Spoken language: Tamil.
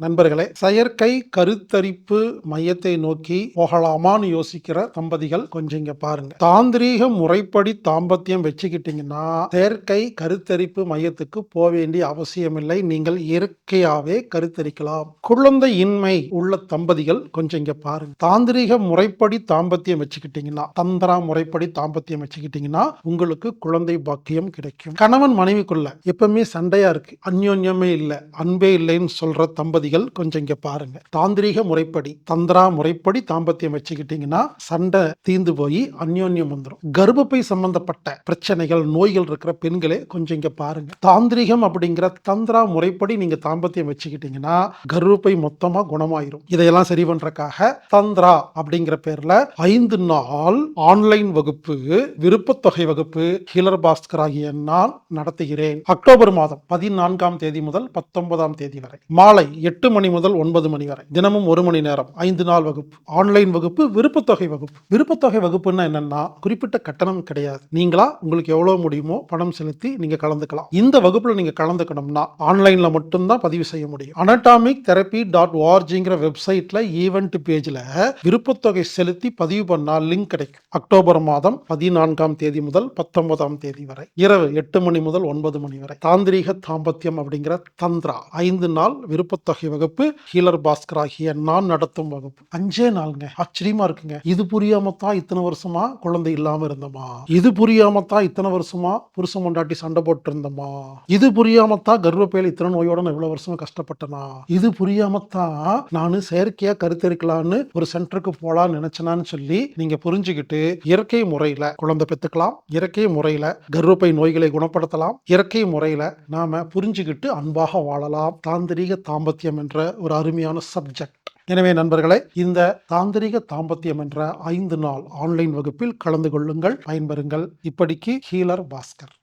நண்பர்களே செயற்கை கருத்தரிப்பு மையத்தை நோக்கி போகலாமான்னு யோசிக்கிற தம்பதிகள் கொஞ்சம் இங்க பாருங்க. தாந்திரீக முறைப்படி தாம்பத்தியம் வச்சுக்கிட்டீங்கன்னா செயற்கை கருத்தரிப்பு மையத்துக்கு போக வேண்டிய அவசியமில்லை. நீங்கள் இயற்கையாவே கருத்தரிக்கலாம். குழந்தை இன்மை உள்ள தம்பதிகள் கொஞ்சம் இங்க பாருங்க. தாந்திரீக முறைப்படி தாம்பத்தியம் வச்சுக்கிட்டீங்கன்னா தந்திரா முறைப்படி தாம்பத்தியம் வச்சுக்கிட்டீங்கன்னா உங்களுக்கு குழந்தை பாக்கியம் கிடைக்கும். கணவன் மனைவிக்குள்ள எப்பவுமே சண்டையா இருக்கு. அந்யோன்யமே இல்லை அன்பே இல்லைன்னு சொல்ற தம்பதிகள் கொஞ்சம் இங்க பாருங்க. தாந்திரீக முறைப்படி தந்திரா முறைப்படி தாம்பத்தியம் வச்சுக்கிட்டீங்கன்னா சண்டை தீந்து போய் அந்யோன்யம் வந்துடும் கர்ப்பப்பை சம்பந்தப்பட்ட பிரச்சனைகள் நோய்கள் இருக்கிற பெண்களே கொஞ்சம் இங்க பாருங்க. தாந்திரிகம் அப்படிங்கிற தந்திரா முறைப்படி நீங்க தாம்பத்தியம் வச்சுக்கிட்டீங்கன்னா கர்ப்பப்பை மொத்தமா குணமாயிரும். இதையெல்லாம் சரி பண்றதுக்காக தந்திரா அப்படிங்கிற பேர்ல ஐந்து நாள் ஆன்லைன் வகுப்பு விருப்பத்தொகை வகுப்பு ஹீலர் பாஸ்கர் ஆகிய நான் நடத்துகிறேன். அக்டோபர் மாதம் பதினான்காம் தேதி முதல் பத்தொன்பதாம் தேதி வரை. மாலை எட்டு மணி முதல் ஒன்பது மணி வரை. தினமும் ஒரு மணி நேரம். ஐந்து நாள் வகுப்பு. ஆன்லைன் வகுப்பு விருப்பத்தொகை வகுப்பு. விருப்பத்தொகை வகுப்புன்னா என்னன்னா குறிப்பிட்ட கட்டணம் கிடையாது. நீங்களா உங்களுக்கு எவ்வளவு முடியுமோ பணம் செலுத்தி நீங்க கலந்துக்கலாம். இந்த வகுப்புல நீங்க கலந்துக்கணும்னா ஆன்லைன்ல மட்டும்தான் பதிவு செய்ய முடியும். அனட்டாமிக் தெரப்பி டாட் ஓஆர்ஜிங்கிற வெப்சைட்ல ஈவெண்ட் பேஜ்ல விருப்பத்தொகை செலுத்தி பதிவு பண்ணா லிங்க் கிடைக்கும். அக்டோபர் மாதம் பதினான்காம் தேதி முதல் பத்தொன்பதாம் தேதி வரை. இரவு எட்டு மணி முதல் ஒன்பது மணி வரை. தாந்திரீக தாம்பத்தியம் அப்படிங்கிற தந்திரா. ஐந்து நாள் விருப்பத்தொகை வகுப்பு ஹீலர் பாஸ்கர் ஆகிய நான் நடத்தும் வகுப்பு. அஞ்சே நாளுங்க. ஆச்சரியமா இருக்குங்க. இது புரியாம தான் இத்தனை வருஷமா குழந்தை இல்லாம இருந்தமா? இது புரியாம தான் இத்தனை வருஷமா புருஷன் கொண்டாட்டி சண்டை போட்டு இருந்தமா இது புரியாம தான் கர்ப்பப்பையில இத்தனை நோயோட நான் இவ்வளவு வருஷமா கஷ்டப்பட்டனா? இது புரியாம தான் நான் செயற்கையா கருத்தரிக்கலான்னு ஒரு சென்டருக்கு போலான்னு நினைச்சனான்னு சொல்லி நீங்க புரிஞ்சுக்கிட்டு இயற்கை முறையில குழந்தை பெத்துக்கலாம். இயற்கை முறையில கர்ப்பப்பை நோய்களை குணப்படுத்தலாம். இயற்கை முறையில நாம புரிஞ்சுக்கிட்டு அன்பாக வாழலாம். தாந்திரீக தாம்பத்தியம் என்ற ஒரு அருமையான சப்ஜெக்ட் எனவே நண்பர்களே இந்த தாந்திரிக தாம்பத்தியம் என்ற ஐந்து நாள் ஆன்லைன் வகுப்பில் கலந்து கொள்ளுங்கள் பயன்பெறுங்கள். இப்படிக்கு ஹீலர் பாஸ்கர்.